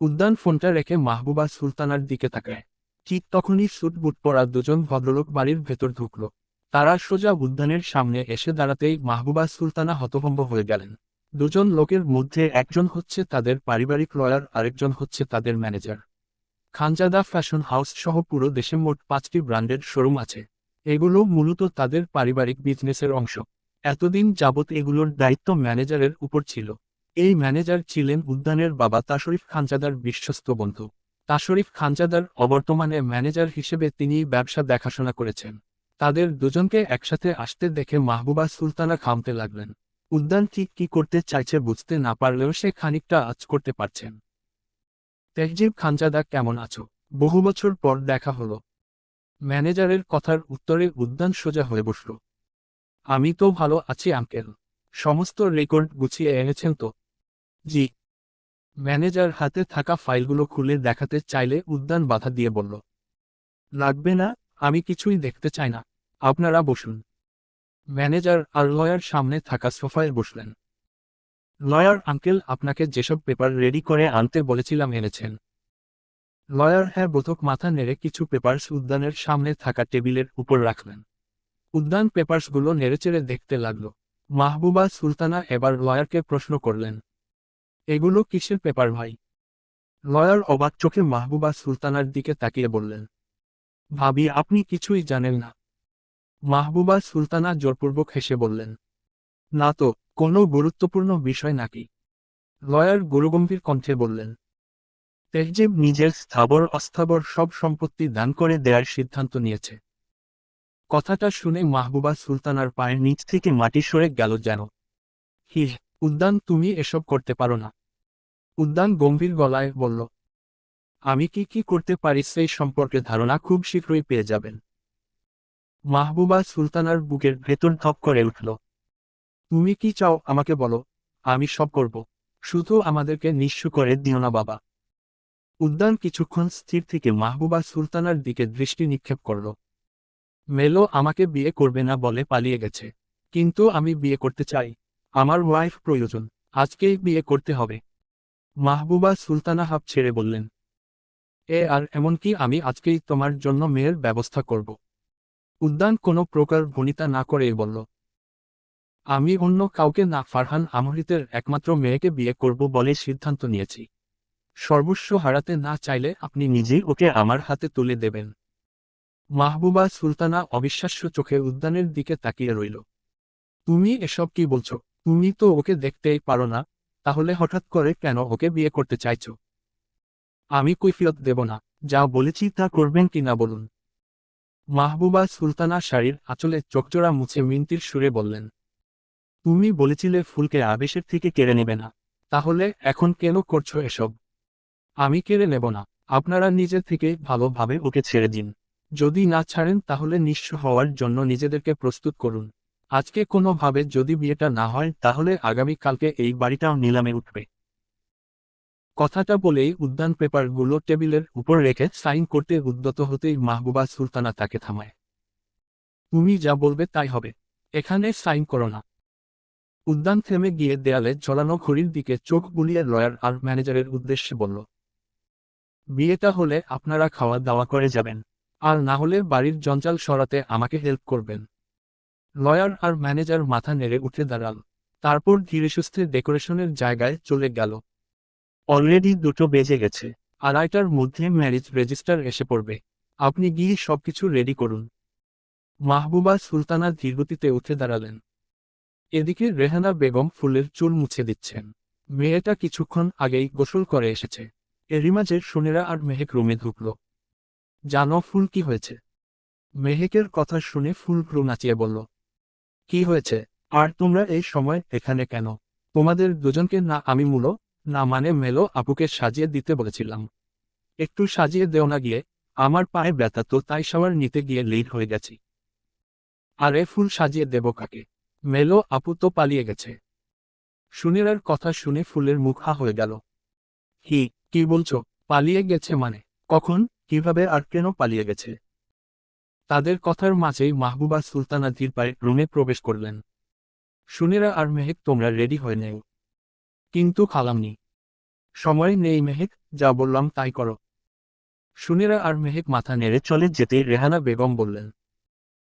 উদ্যান ফোনটা রেখে মাহবুবা সুলতানার দিকে তাকায়। ঠিক তখনই স্যুট বুট পরা দুজন ভদ্রলোক বাড়ির ভেতর ঢুকল। তারা সোজা উদ্যানের সামনে এসে দাঁড়াতেই মাহবুবা সুলতানা হতভম্ব হয়ে গেলেন। দুজন লোকের মধ্যে একজন হচ্ছে তাদের পারিবারিক লয়ার, আরেকজন হচ্ছে তাদের ম্যানেজার। খানজাদা ফ্যাশন হাউস সহ পুরো দেশে মোট পাঁচটি ব্র্যান্ডের শোরুম আছে। এগুলো মূলত তাদের পারিবারিক বিজনেসের অংশ। এতদিন যাবৎ এগুলোর দায়িত্ব ম্যানেজারের উপর ছিল। এই ম্যানেজার ছিলেন উদ্যানের বাবা তাশরিফ খানজাদার বিশ্বস্ত বন্ধু। তাশরিফ খানজাদার অবর্তমানে ম্যানেজার হিসেবে তিনি ব্যবসা দেখাশোনা করেছেন। তাদের দুজনকে একসাথে আসতে দেখে মাহবুবা সুলতানা খামতে লাগলেন। উদ্যান ঠিক কি করতে চাইছে বুঝতে না পারলেও সে খানিকটা আজ করতে পারছেন। তেহজিব খানজাদা, কেমন আছো? বহু বছর পর দেখা হলো। ম্যানেজারের কথার উত্তরে উদ্যান সোজা হয়ে বসল। আমি তো ভালো আছি, আঙ্কেল। সমস্ত রেকর্ড গুছিয়ে এনেছেন তো? জি। ম্যানেজার হাতে থাকা ফাইলগুলো খুলে দেখাতে চাইলে উদ্যান বাধা দিয়ে বলল, লাগবে না, আমি কিছুই দেখতে চাই না, আপনারা বসুন। ম্যানেজার আর লয়ার সামনে থাকা সোফায় বসলেন। লয়ার আঙ্কেল, আপনাকে যেসব পেপার রেডি করে আনতে বলেছিলাম এনেছেন। লয়ার হ্যাঁ বোধক মাথা নেড়ে কিছু পেপার্স উদ্যানের সামনে থাকা টেবিলের উপর রাখলেন। উদ্যান পেপার্সগুলো নেড়েচেড়ে দেখতে লাগল। মাহবুবা সুলতানা এবার লয়ারকে প্রশ্ন করলেন এগুলো কিসের পেপার ভাই? লয়ার অবাক চোখে মাহবুবা সুলতানার দিকে তাকিয়ে বললেন, ভাবি, আপনি কিছুই জানেন না। মাহবুবা সুলতানা জোরপূর্বক হেসে বললেন, না তো, কোনো গুরুত্বপূর্ণ বিষয় নাকি? লয়ার গুরুগম্ভীর কণ্ঠে বললেন, তেহজিব নিজের স্থাবর অস্থাবর সব সম্পত্তি দান করে দেওয়ার সিদ্ধান্ত নিয়েছে। কথাটা শুনে মাহবুবা সুলতানার পায়ের নিচ থেকে মাটি সরে গেল যেন। হি উদ্যান, তুমি এসব করতে পারো না। উদ্যান গম্ভীর গলায় বলল, আমি কি কি করতে পারি সেই সম্পর্কে ধারণা খুব শীঘ্রই পেয়ে যাবেন। মাহবুবা সুলতানার বুকের ভেতর ধপ করে উঠল, তুমি কি চাও আমাকে বলো, আমি সব করব, শুধু আমাদেরকে নিঃস্ব করে দিও না বাবা। উদ্যান কিছুক্ষণ স্থির থেকে মাহবুবা সুলতানার দিকে দৃষ্টি নিক্ষেপ করল, মেলো আমাকে বিয়ে করবে না বলে পালিয়ে গেছে, কিন্তু আমি বিয়ে করতে চাই। আমার ওয়াইফ প্রয়োজন, আজকেই বিয়ে করতে হবে। মাহবুবা সুলতানা হাফ ছেড়ে বললেন, এ আর এমনকি আমি আজকেই তোমার জন্য মেয়ের ব্যবস্থা করব? উদ্যান কোনো প্রকার ভনিতা না করে বলল, আমি অন্য কাউকে না, ফারহান আমরিতের একমাত্র মেয়েকে বিয়ে করব বলে সিদ্ধান্ত নিয়েছি। সর্বস্ব হারাতে না চাইলে আপনি নিজেই ওকে আমার হাতে তুলে দেবেন। মাহবুবা সুলতানা অবিশ্বাস্য চোখে উদ্যানের দিকে তাকিয়ে রইল, তুমি এসব কি বলছো? তুমি তো ওকে দেখতেই পারো না, তাহলে হঠাৎ করে কেন ওকে বিয়ে করতে চাইছ? আমি কৈফিয়ত দেব না, যা বলেছি তা করবেন কি না বলুন। মাহবুবা সুলতানা শাড়ির আঁচলে চোখজোড়া মুছে মিন্তির সুরে বললেন, তুমি বলেছিলে ফুলকে আবেশের থেকে কেড়ে নেবে না, তাহলে এখন কেন করছ এসব? আমি কেড়ে নেব না, আপনারা নিজে থেকে ভালোভাবে ওকে ছেড়ে দিন। যদি না ছাড়েন তাহলে নিঃস্ব হওয়ার জন্য নিজেদেরকে প্রস্তুত করুন। আজকে কোনোভাবে যদি বিয়েটা না হয়, তাহলে আগামী কালকে এই বাড়িটাও নিলামে উঠবে। কথাটা বলেই উদ্যান পেপারগুলো টেবিলের উপর রেখে সাইন করতে উদ্যত হতেই মাহবুবা সুলতানা তাকে থামায়। তুমি যা বলবে তাই হবে, এখানে সাইন করো না। উদ্যান থেমে গিয়ে দেয়ালে ঝোলানো ঘড়ির দিকে চোখ বুলিয়ে লয়ার আর ম্যানেজারের উদ্দেশ্যে বলল, বিয়েটা হলে আপনারা খাওয়া দাওয়া করে যাবেন, আর না হলে বাড়ির জঞ্জাল সরাতে আমাকে হেল্প করবেন। লয়ার আর ম্যানেজার মাথা নেড়ে উঠে দাঁড়াল। তারপর ধীরে সুস্থে ডেকোরেশনের জায়গায় চলে গেল। অলরেডি দুটো বেজে গেছে। আড়াইটার মধ্যে ম্যারেজ রেজিস্টার এসে পড়বে। আপনি গিয়ে সবকিছু রেডি করুন। মাহবুবা সুলতানা ধীরগতিতে উঠে দাঁড়ালেন। এদিকে রেহানা বেগম ফুলের চুল মুছে দিচ্ছেন। মেয়েটা কিছুক্ষণ আগেই গোসল করে এসেছে। এরই মাঝে সোনেরা আর মেহেক রুমে ঢুকল। জানো ফুল কি হয়েছে? মেহেকের কথা শুনে ফুল ভ্রু নাচিয়ে বলল কি হয়েছে? আর তোমরা এই সময় এখানে কেন? তোমাদের দুজনকে না আমি মূল, না মানে মেলো আপুকে সাজিয়ে দিতে বলেছিলাম। একটু সাজিয়ে দেও না গিয়ে, আমার পায়ে ব্যথা তো তাই সবার নিতে গিয়ে লেট হয়ে গেছি। আরে ফুল সাজিয়ে দেব কাকে? মেলো আপু তো পালিয়ে গেছে। সুনীরার কথা শুনে ফুলের মুখা হয়ে গেল। হি কি বলছো? পালিয়ে গেছে মানে? কখন? কীভাবে আর কেন পালিয়ে গেছে? তাদের কথার মাঝেই মাহবুবা সুলতানা ধীর পায়ে রুমে প্রবেশ করলেন। সুনীরা আর মেহেক, তোমরা রেডি হয়ে নেও। কিন্তু খালামনি, সময় নেই মেহেক, যা বললাম তাই করো। সুনেরা আর মেহেক মাথা নেড়ে চলে যেতেই রেহানা বেগম বললেন,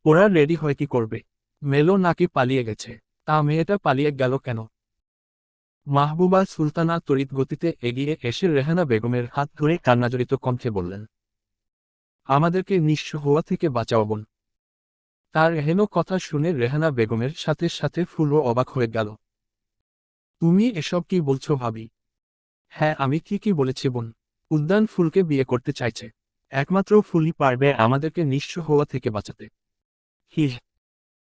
ওরা রেডি হয় কি করবে? মেলো নাকি পালিয়ে গেছে? তা মেয়েটা পালিয়ে গেল কেন? মাহবুবা সুলতানা তড়িৎ গতিতে এগিয়ে এসে রেহানা বেগমের হাত ধরে কান্নাজড়িত কণ্ঠে বললেন আমাদেরকে নিঃস্ব হওয়া থেকে বাঁচাও বোন। তার হেন কথা শুনে রেহানা বেগমের সাথে সাথে ফুলও অবাক হয়ে গেল। তুমি এসব কি বলছো ভাবি? হ্যাঁ আমি কি কি বলেছি বোন। উদ্যান ফুলকে বিয়ে করতে চাইছে। একমাত্র ফুলই পারবে আমাদেরকে নিঃস্ব হওয়া থেকে বাঁচাতে। হি।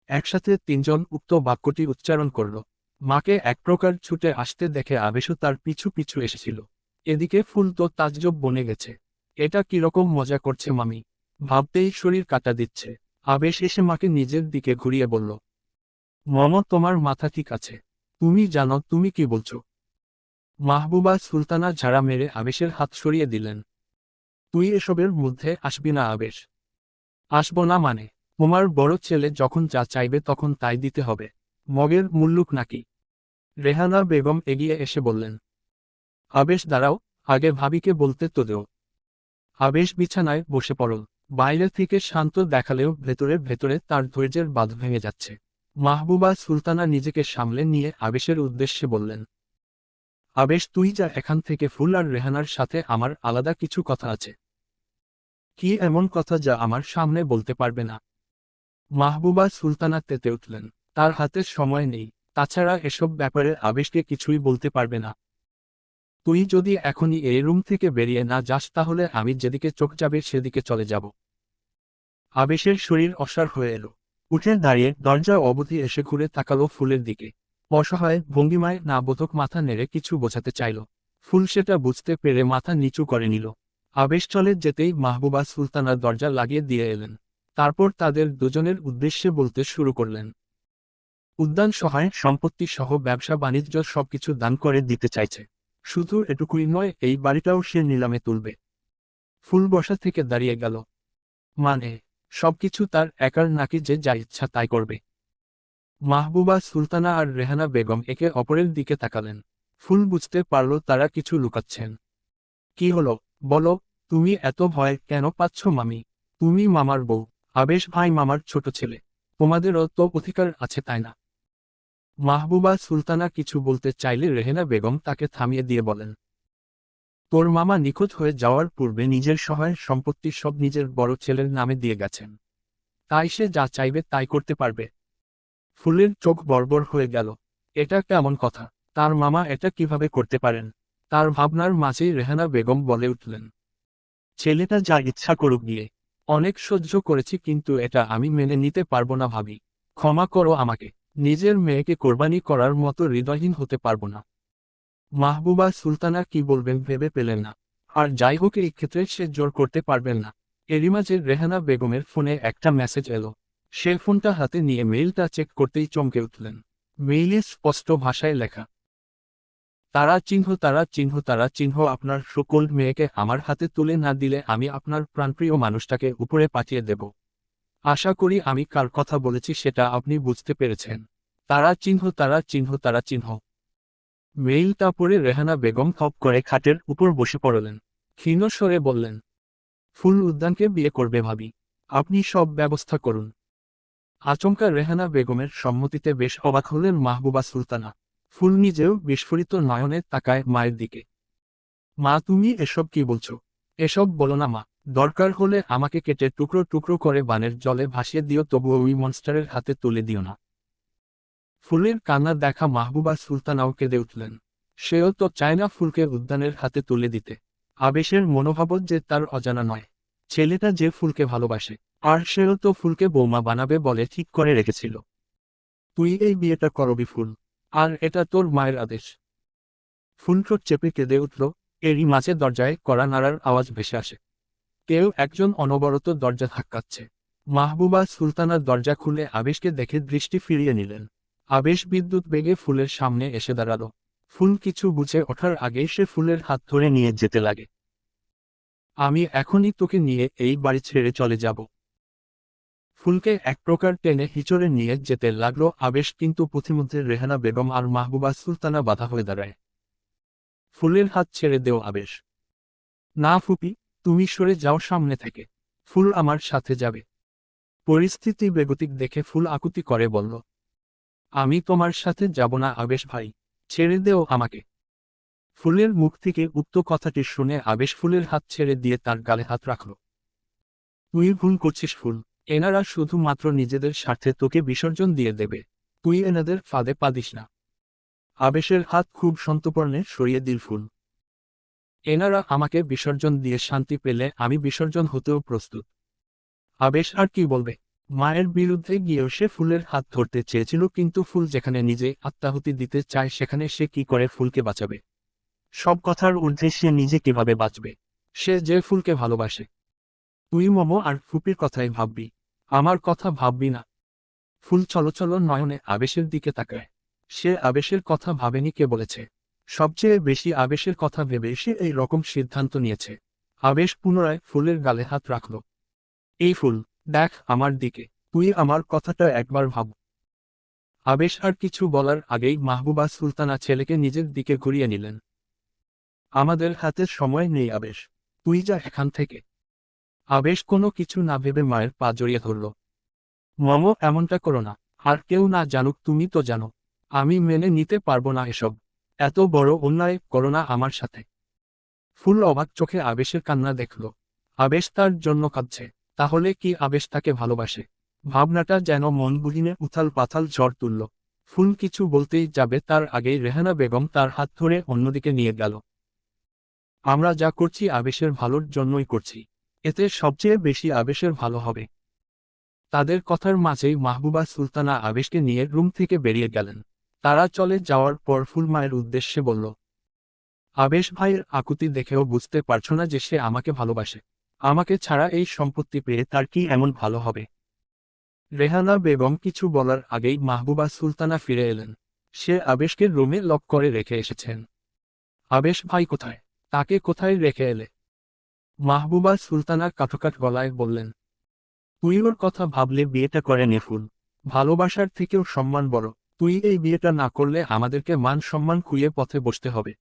একসাথে তিনজন উক্ত বাক্যটি উচ্চারণ করল। মাকে এক প্রকার ছুটে আসতে দেখে আবেশও তার পিছু পিছু এসেছিল। এদিকে ফুল তো তাজ্জব বনে গেছে। এটা কীরকম মজা করছে মামি? ভাবতেই শরীর কাটা দিচ্ছে। আবেশ এসে মাকে নিজের দিকে ঘুরিয়ে বলল, মম, তোমার মাথা ঠিক আছে। তুমি জানো, তুমি কি বলছো? মাহবুবা সুলতানা ঝাড়া মেরে আবেশের হাত সরিয়ে দিলেন, তুই এসবের মধ্যে আসবি না আবেশ। আসব না মানে তোমার বড় ছেলে যখন যা চাইবে তখন তাই দিতে হবে। মগের মুল্লুক নাকি? রেহানা বেগম এগিয়ে এসে বললেন, আবেশ, দাঁড়াও, আগে ভাবিকে বলতে তো দেও। আবেশ বিছানায় বসে পড়ল। বাইরে থেকে শান্ত দেখালেও ভেতরে ভেতরে তার ধৈর্যের বাঁধ ভেঙে যাচ্ছে। মাহবুবা সুলতানা নিজেকে সামলে নিয়ে আবেশের উদ্দেশ্যে বললেন, আবেশ, তুই যা এখান থেকে ফুল আর রেহানার সাথে আমার আলাদা কিছু কথা আছে। কি এমন কথা যা আমার সামনে বলতে পারবে না? মাহবুবা সুলতানা তেতে উঠলেন, তার হাতে সময় নেই। তাছাড়া এসব ব্যাপারে আবেশকে কিছুই বলতে পারবে না। তুই যদি এখনই এই রুম থেকে বেরিয়ে না যাস তাহলে আমি যেদিকে চোখ যাবে সেদিকে চলে যাব। আবেশের শরীর অসার হয়ে এলো। উঠে দাঁড়িয়ে দরজা অবধি এসে ঘুরে তাকালো ফুলের দিকে। অসহায় ভঙ্গিমায় না বোধক মাথা নেড়ে কিছু বোঝাতে চাইল। ফুল সেটা বুঝতে পেরে মাথা নিচু করে নিল। আবেশ চলে যেতেই মাহবুবা সুলতানার দরজা লাগিয়ে দিয়ে এলেন। তারপর তাদের দুজনের উদ্দেশ্যে বলতে শুরু করলেন। উদ্যান সহায় সম্পত্তি সহ ব্যবসা বাণিজ্য সবকিছু দান করে দিতে চাইছে। শুধু এটুকুই নয়, এই বাড়িটাও সে নিলামে তুলবে। ফুল বসা থেকে দাঁড়িয়ে গেল। মানে সবকিছু তার একার নাকি যে যা ইচ্ছা তাই করবে। মাহবুবা, সুলতানা আর রেহানা বেগম একে অপরের দিকে তাকালেন। ফুল বুঝতে পারল তারা কিছু লুকাচ্ছেন। কি হলো? বলো, তুমি এত ভয় কেন পাচ্ছ মামি? তুমি মামার বউ। আবেশ ভাই মামার ছোট ছেলে। তোমাদেরও তো অধিকার আছে তাই না? মাহবুবা সুলতানা কিছু বলতে চাইলে রেহেনা বেগম তাকে থামিয়ে দিয়ে বলেন, তোর মামা নিখোঁজ হয়ে যাওয়ার পূর্বে নিজের সহায় সম্পত্তি সব নিজের বড় ছেলের নামে দিয়ে গেছেন। তাই সে যা চাইবে তাই করতে পারবে। ফুলের চোখ বর্বর হয়ে গেল। এটা কেমন কথা? তার মামা এটা কীভাবে করতে পারেন? তার ভাবনার মাঝেই রেহানা বেগম বলে উঠলেন, ছেলেটা যা ইচ্ছা করুক গিয়ে। অনেক সহ্য করেছি কিন্তু এটা আমি মেনে নিতে পারব না ভাবি। ক্ষমা করো আমাকে। নিজের মেয়েকে কোরবানি করার মতো হৃদয়হীন হতে পারব না। মাহবুবা সুলতানা কি বলবেন ভেবে পেলেন না। আর যাই হোক, এই ক্ষেত্রে সে জোর করতে পারবেন না। মাঝে রেহানা বেগমের ফোনে একটা মেসেজ এলো। সে ফোনটা হাতে নিয়ে মেইলটা চেক করতেই চমকে উঠলেন। মেইলে স্পষ্ট ভাষায় লেখা, তারা চিহ্ন তারা চিহ্ন তারা চিহ্ন, আপনার সকল মেয়েকে আমার হাতে তুলে না দিলে আমি আপনার প্রাণপ্রিয় মানুষটাকে উপরে পাঠিয়ে দেব। আশা করি আমি কার কথা বলেছি সেটা আপনি বুঝতে পেরেছেন। তারা চিহ্ন তারা চিহ্ন তারা চিহ্ন। মেইলটা পড়ে রেহানা বেগম খপ করে খাটের উপর বসে পড়লেন। ক্ষীণ স্বরে বললেন, ফুল উদ্যানকে বিয়ে করবে ভাবি। আপনি সব ব্যবস্থা করুন। আচমকা রেহানা বেগমের সম্মতিতে বেশ অবাক হলেন মাহবুবা সুলতানা। ফুল নিজেও বিস্ফোরিত নয়নে তাকায় মায়ের দিকে। মা, তুমি এসব কি বলছো? এসব বলো না মা। দরকার হলে আমাকে কেটে টুকরো টুকরো করে বানের জলে ভাসিয়ে দিও তবু ওই মনস্টারের হাতে তুলে দিও না। ফুলের কান্না দেখা মাহবুবা সুলতানাও কেঁদে উঠলেন। সেও তো চায় না ফুলকে উদ্যানের হাতে তুলে দিতে। আবেশের মনোভাবত যে তার অজানা নয়। ছেলেটা যে ফুলকে ভালোবাসে, আর সেও তো ফুলকে বৌমা বানাবে বলে ঠিক করে রেখেছিল। তুই এই বিয়েটা করবি ফুল আর এটা তোর মায়ের আদেশ। ফুলঠোঁট চেপে কেঁদে উঠল, এরই মাঝে দরজায় কড়া নাড়ার আওয়াজ ভেসে আসে। কেউ একজন অনবরত দরজা ধাক্কাচ্ছে। মাহবুবা সুলতানার দরজা খুলে আবেশকে দেখে দৃষ্টি ফিরিয়ে নিলেন। আবেশ বিদ্যুৎ বেগে ফুলের সামনে এসে দাঁড়াল। ফুল কিছু বুঝে ওঠার আগেই সে ফুলের হাত ধরে নিয়ে যেতে লাগে। আমি এখনই তোকে নিয়ে এই বাড়ি ছেড়ে চলে যাব। ফুলকে এক প্রকার টেনে হিচড়ে নিয়ে যেতে লাগল আবেশ কিন্তু পথিমধ্যে রেহানা বেগম আর মাহবুবা সুলতানা বাধা হয়ে দাঁড়ায়। ফুলের হাত ছেড়ে দেও আবেশ। না ফুপি, তুমি সরে যাও সামনে থেকে। ফুল আমার সাথে যাবে। পরিস্থিতি বেগতিক দেখে ফুল আকুতি করে বলল আমি তোমার সাথে যাব না আবেশ ভাই, ছেড়ে দেও আমাকে। ফুলের মুখ থেকে উক্ত কথাটি শুনে আবেশ ফুলের হাত ছেড়ে দিয়ে তার গালে হাত রাখল। তুই ভুল করছিস ফুল, এনারা শুধুমাত্র নিজেদের স্বার্থে তোকে বিসর্জন দিয়ে দেবে, তুই এনাদের ফাঁদে পাদিস না। আবেশের হাত খুব সন্তপর্ণে সরিয়ে দিল ফুল। এনারা আমাকে বিসর্জন দিয়ে শান্তি পেলে আমি বিসর্জন হতেও প্রস্তুত। আবেশ আর কি বলবে? মায়ের বিরুদ্ধে গিয়েও সে ফুলের হাত ধরতে চেয়েছিল, কিন্তু ফুল যেখানে নিজে আত্মাহুতি দিতে চায়, সেখানে সে কি করে ফুলকে বাঁচাবে? সব কথার ঊর্ধ্বে সে নিজে কীভাবে বাঁচবে? সে যে ফুলকে ভালোবাসে। তুই মোমো আর ফুপির কথাই ভাববি। আমার কথা ভাববি না। ফুল চলো চলো নয়নে আবেশের দিকে তাকায়। সে আবেশের কথা ভাবেনি কে বলেছে। সবচেয়ে বেশি আবেশের কথা ভেবে সে এই রকম সিদ্ধান্ত নিয়েছে। আবেশ পুনরায় ফুলের গালে হাত রাখল। এই ফুল দেখ আমার দিকে, তুই আমার কথাটা একবার ভাব। আবেশ আর কিছু বলার আগেই মাহবুবা সুলতানা ছেলেকে নিজের দিকে ঘুরিয়ে নিলেন। আমাদের হাতে সময় নেই আবেশ, তুই যা এখান থেকে। আবেশ কোনো কিছু না ভেবে মায়ের পা জড়িয়ে ধরল। মম, এমনটা করো না, আর কেউ না জানুক, তুমি তো জানো। আমি মেনে নিতে পারব না এসব। এত বড় অন্যায় করো না আমার সাথে। ফুল অবাক চোখে আবেশের কান্না দেখল। আবেশ তার জন্য কাঁদছে। তাহলে কি আবেশ তাকে ভালোবাসে? ভাবনাটা যেন মন বুঝিনে উথাল পাথাল ঝড় তুলল। ফুল কিছু বলতেই যাবে তার আগেই রেহানা বেগম তার হাত ধরে অন্যদিকে নিয়ে গেল। আমরা যা করছি আবেশের ভালোর জন্যই করছি। এতে সবচেয়ে বেশি আবেশের ভালো হবে। তাদের কথার মাঝেই মাহবুবা সুলতানা আবেশকে নিয়ে রুম থেকে বেরিয়ে গেলেন। তারা চলে যাওয়ার পর ফুলমায়ের উদ্দেশ্যে বলল, আবেশ ভাইয়ের আকুতি দেখেও বুঝতে পারছ না যে সে আমাকে ভালোবাসে। আমাকে ছাড়া এই সম্পত্তি পেয়ে তার কি এমন ভালো হবে? রেহানা বেগম কিছু বলার আগেই মাহবুবা সুলতানা ফিরে এলেন। সে আবেশকে রুমে লক করে রেখে এসেছেন। আবেশ ভাই কোথায়? তাকে কোথায় রেখে এলে? মাহবুবা সুলতানা কাঠকাঠ গলায় বললেন, তুই ওর কথা ভাবলে বিয়েটা করে নে ফুল। ভালোবাসার থেকেও সম্মান বড়। তুই এই বিয়েটা না করলে আমাদেরকে মান সম্মান খুইয়ে পথে বসতে হবে।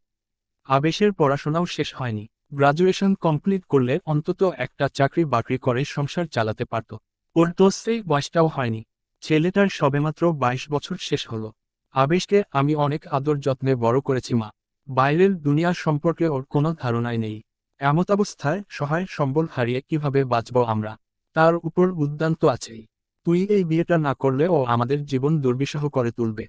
আবেশের পড়াশোনাও শেষ হয়নি। গ্রাজুয়েশন কমপ্লিট করলে অন্তত একটা চাকরি বাকরি করে সংসার চালাতে পারত। ওর তো সেই বয়সটাও হয়নি। ছেলেটার সবেমাত্র বাইশ বছর শেষ হলো। আবেশকে আমি অনেক আদর যত্নে বড় করেছি মা। বাইরের দুনিয়া সম্পর্কে ওর কোনো ধারণাই নেই। এমতাবস্থায় সহায় সম্বল হারিয়ে কীভাবে বাঁচব আমরা? তার উপর উদ্যান তো আছেই। তুই এই বিয়েটা না করলে ও আমাদের জীবন দুর্বিষহ করে তুলবে।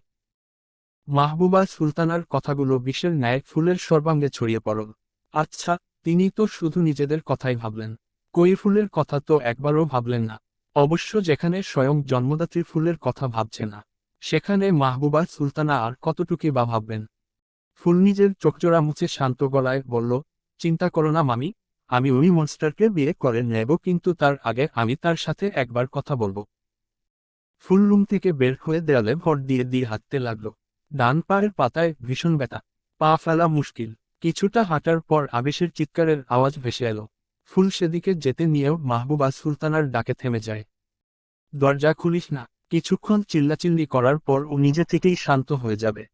মাহবুবা সুলতানার কথাগুলো বিশ্বের ন্যায় ফুলের সর্বাঙ্গে ছড়িয়ে পড়ল। আচ্ছা তিনি তো শুধু নিজেদের কথাই ভাবলেন। কই ফুলের কথা তো একবারও ভাবলেন না। অবশ্য যেখানে স্বয়ং জন্মদাত্রী ফুলের কথা ভাবছে না, সেখানে মাহবুবা সুলতানা আর কতটুকি বা ভাববেন? ফুল নিজের চোখজোড়া মুছে শান্ত গলায় বলল, চিন্তা করো না মামি, আমি ওই মনস্টারকে বিয়ে করে নেব, কিন্তু তার আগে আমি তার সাথে একবার কথা বলব ফুল রুম থেকে বের হয়ে দেয়ালে ভর দিয়ে দিয়ে হাঁটতে লাগল। ডান পায়ের পাতায় ভীষণ ব্যথা, পা ফেলা মুশকিল। কিছুটা হাঁটার পর আবেশের চিৎকারের আওয়াজ ভেসে এলো। ফুল সেদিকে যেতে নিয়েও মাহবুবা সুলতানার ডাকে থেমে যায়। দরজা খুলিস না। কিছুক্ষণ চিল্লাচিল্লি করার পর ও নিজে থেকেই শান্ত হয়ে যাবে।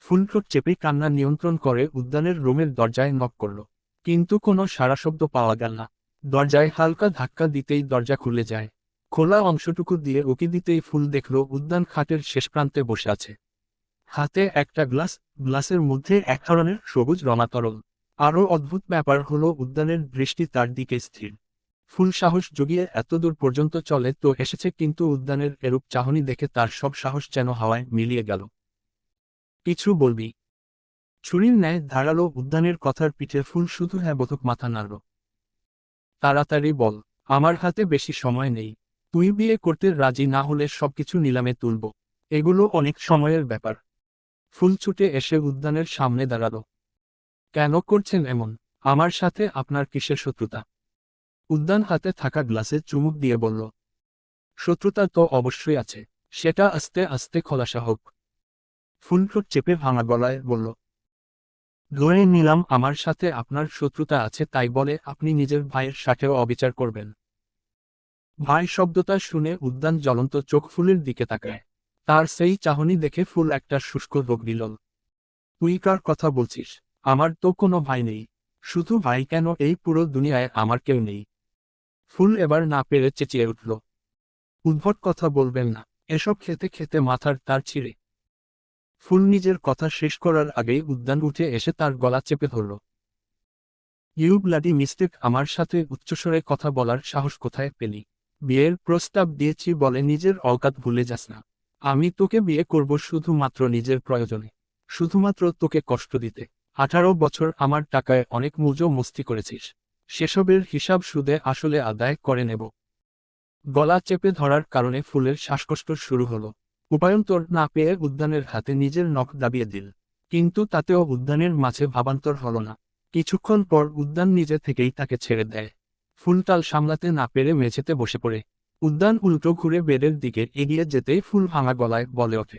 ফুলঠোঁট চেপে কান্না নিয়ন্ত্রণ করে উদ্যানের রুমের দরজায় নক করল। কিন্তু কোনো সারা শব্দ পাওয়া গেল না। দরজায় হালকা ধাক্কা দিতেই দরজা খুলে যায়। খোলা অংশটুকু দিয়ে উকি দিতেই ফুল দেখল উদ্যান খাটের শেষ প্রান্তে বসে আছে। হাতে একটা গ্লাস, গ্লাসের মধ্যে এক ধরনের সবুজ রমা তরল। আরও অদ্ভুত ব্যাপার হলো উদ্যানের দৃষ্টি তার দিকে স্থির। ফুল সাহস জগিয়ে এতদূর পর্যন্ত চলে তো এসেছে কিন্তু উদ্যানের এরূপ চাহনি দেখে তার সব সাহস যেন হাওয়ায় মিলিয়ে গেল। কিছু বলবি? ছুরির ন্যায় ধারালো উদ্যানের কথার পিঠে ফুল শুধু হ্যাঁ বোধক মাথা নাড়ল। তাড়াতাড়ি বল, আমার হাতে বেশি সময় নেই। তুই বিয়ে করতে রাজি না হলে সবকিছু নিলামে তুলব। এগুলো অনেক সময়ের ব্যাপার। ফুল ছুটে এসে উদ্যানের সামনে দাঁড়াল। কেন করছেন এমন? আমার সাথে আপনার কিসের শত্রুতা? উদ্যান হাতে থাকা গ্লাসে চুমুক দিয়ে বলল, শত্রুতা তো অবশ্যই আছে, সেটা আস্তে আস্তে খোলাসা হোক। ফুলঠোঁট চেপে ভাঙা গলায় বলল, ধরে নিলাম আমার সাথে আপনার শত্রুতা আছে, তাই বলে আপনি নিজের ভাইয়ের সাথেও অবিচার করবেন। ভাই শব্দটা শুনে উদ্যান জ্বলন্ত চোখ ফুলের দিকে তাকায়। তার সেই চাহনি দেখে ফুল একটা শুষ্ক রোগ নিল তুই কার কথা বলছিস? আমার তো কোনো ভাই নেই। শুধু ভাই কেন এই পুরো দুনিয়ায় আমার কেউ নেই? ফুল এবার না পেরে চেঁচিয়ে উঠল। উদ্ভট কথা বলবেন না, এসব খেতে খেতে মাথার তার ছিঁড়ে। ফুল নিজের কথা শেষ করার আগেই উদ্যান উঠে এসে তার গলা চেপে ধরল। ইউ ব্লাডি মিস্টেক, আমার সাথে উচ্চস্বরে কথা বলার সাহস কোথায় পেলি? বিয়ের প্রস্তাব দিয়েছি বলে নিজের অকাত ভুলে যাস না। আমি তোকে বিয়ে করব শুধুমাত্র নিজের প্রয়োজনে। শুধুমাত্র তোকে কষ্ট দিতে। আঠারো বছর আমার টাকায় অনেক মূল্য মস্তি করেছিস। সেসবের হিসাব সুদে আসলে আদায় করে নেব। গলা চেপে ধরার কারণে ফুলের শ্বাসকষ্ট শুরু হলো। উপায়ন্তর না পেয়ে উদ্যানের হাতে নিজের নখ দাবিয়ে দিল। কিন্তু তাতেও উদ্যানের মাঝে ভাবান্তর হল না। কিছুক্ষণ পর উদ্যান নিজে থেকেই তাকে ছেড়ে দেয়। ফুলটাল সামলাতে না পেরে মেঝেতে বসে পড়ে। উদ্যান উল্টো ঘুরে বেডের দিকে এগিয়ে যেতেই ফুল ভাঙা গলায় বলে ওঠে।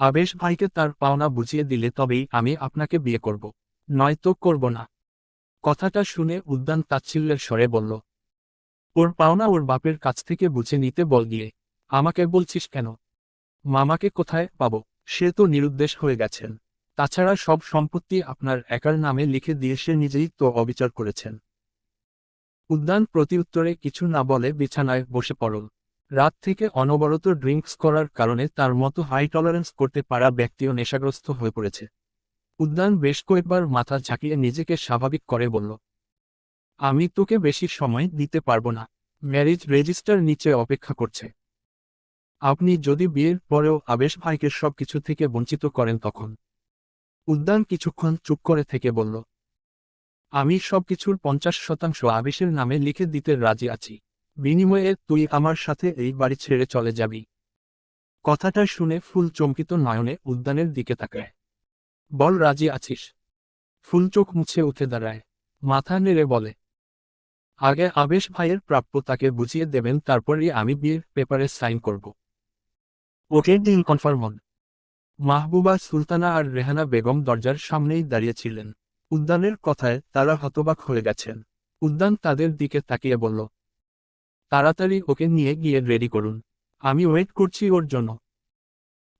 আবেশ ভাইকে তার পাওনা বুঝিয়ে দিলে তবেই আমি আপনাকে বিয়ে করব। নয়তো করব না। কথাটা শুনে উদ্যান তাচ্ছিল্যের স্বরে বলল, ওর পাওনা ওর বাপের কাছ থেকে বুঝে নিতে বল গিয়ে। আমাকে বলছিস কেন? মামাকে কোথায় পাব? সে তো নিরুদ্দেশ হয়ে গেছেন। তাছাড়া সব সম্পত্তি আপনার একার নামে লিখে দিয়ে সে নিজেই তো অবিচার করেছেন। উদ্যান প্রতিউত্তরে কিছু না বলে বিছানায় বসে পড়ল। রাত থেকে অনবরত ড্রিঙ্কস করার কারণে তার মতো হাই টলারেন্স করতে পারা ব্যক্তিও নেশাগ্রস্ত হয়ে পড়েছে। উদ্যান বেশ কয়েকবার মাথা ঝাঁকিয়ে নিজেকে স্বাভাবিক করে বলল, আমি তোকে বেশি সময় দিতে পারব না। ম্যারেজ রেজিস্টার নিচে অপেক্ষা করছে। আপনি যদি বিয়ের পরেও আবেশ ভাইকে সবকিছু থেকে বঞ্চিত করেন তখন। উদ্যান কিছুক্ষণ চুপ করে থেকে বলল আমি সবকিছুর পঞ্চাশ শতাংশ আবেশের নামে লিখে দিতে রাজি আছি। বিনিময়ে তুই আমার সাথে এই বাড়ি ছেড়ে চলে যাবি। কথাটা শুনে ফুল চমকিত নয়নে উদ্যানের দিকে তাকায়। বল, রাজি আছিস? ফুল চোখ মুছে উঠে দাঁড়ায়। মাথা নেড়ে বলে, আগে আবেশ ভাইয়ের প্রাপ্য তাকে বুঝিয়ে দেবেন, তারপরই আমি বিয়ের পেপারে সাইন করব। Okay, deal confirm Mahbuba, Sultana আর রেহানা বেগম দরজার সামনেই দাঁড়িয়েছিলেন উদ্যানের কথায় তারা হতবাক হয়ে গেছেন। উদ্যান তাদের দিকে তাকিয়ে বলল, তাড়াতাড়ি ওকে নিয়ে গিয়ে রেডি করুন। আমি ওয়েট করছি ওর জন্য।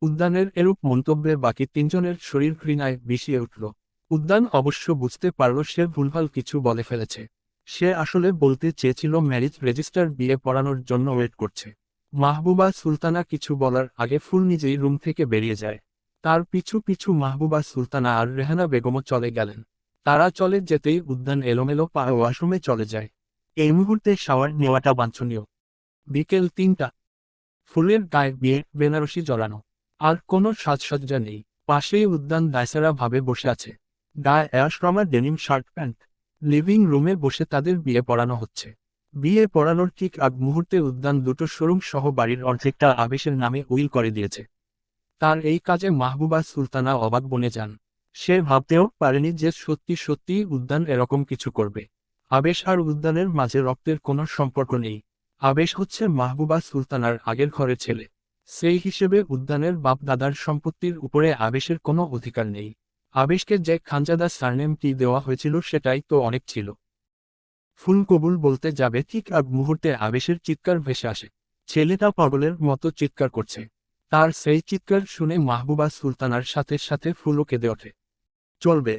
উদ্যানের এরূপ মন্তব্যে বাকি তিনজনের শরীর ঘৃণায় বিষিয়ে উঠল। উদ্যান অবশ্য বুঝতে পারল সে ভুলভাল কিছু বলে ফেলেছে। সে আসলে বলতে চেয়েছিল ম্যারিজ রেজিস্টার বিয়ে পড়ানোর জন্য ওয়েট করছে। মাহবুবা সুলতানা কিছু বলার আগে ফুল নিজেই রুম থেকে বেরিয়ে যায়। তার পিছু পিছু মাহবুবা সুলতানা আর রেহানা বেগমও চলে গেলেন। তারা চলে যেতেই উদ্যান এলোমেলো পা ওয়াশরুমে চলে যায়। এই মুহূর্তে শাওয়ার নেওয়াটা বাঞ্ছনীয়। বিকেল তিনটা। ফুলের গায়ে বিয়ে বেনারসি জড়ানো। আর কোনো সাজসজ্জা নেই। পাশেই উদ্যান দায়সারা ভাবে বসে আছে। গায়ে অ্যাশরমা denim shirt pant. Living room বসে তাদের বিয়ে পড়ানো হচ্ছে। বিয়ে পড়ানোর ঠিক আগ মুহূর্তে উদ্যান দুটো শোরুম সহ বাড়ির অর্ধেকটা আবেশের নামে উইল করে দিয়েছে। তার এই কাজে মাহবুবা সুলতানা অবাক বনে যান। সে ভাবতেও পারেনি যে সত্যি সত্যি উদ্যান এরকম কিছু করবে। আবেশ আর উদ্যানের মাঝে রক্তের কোনো সম্পর্ক নেই। আবেশ হচ্ছে মাহবুবা সুলতানার আগের ঘরের ছেলে। সেই হিসেবে উদ্যানের বাপ দাদার সম্পত্তির উপরে আবেশের কোনো অধিকার নেই। আবেশকে যে খানজাদা সারনেমটি দেওয়া হয়েছিল সেটাই তো অনেক ছিল। ফুল কবুল বলতে যাবে ঠিক আগ মুহূর্তে আবেশের চিৎকার ভেসে আসে। ছেলেটা পাগলের মতো চিৎকার করছে। তার সেই চিৎকার শুনে মাহবুবা সুলতানার সাথে সাথে ফুলও কেঁদে ওঠে। চলবে।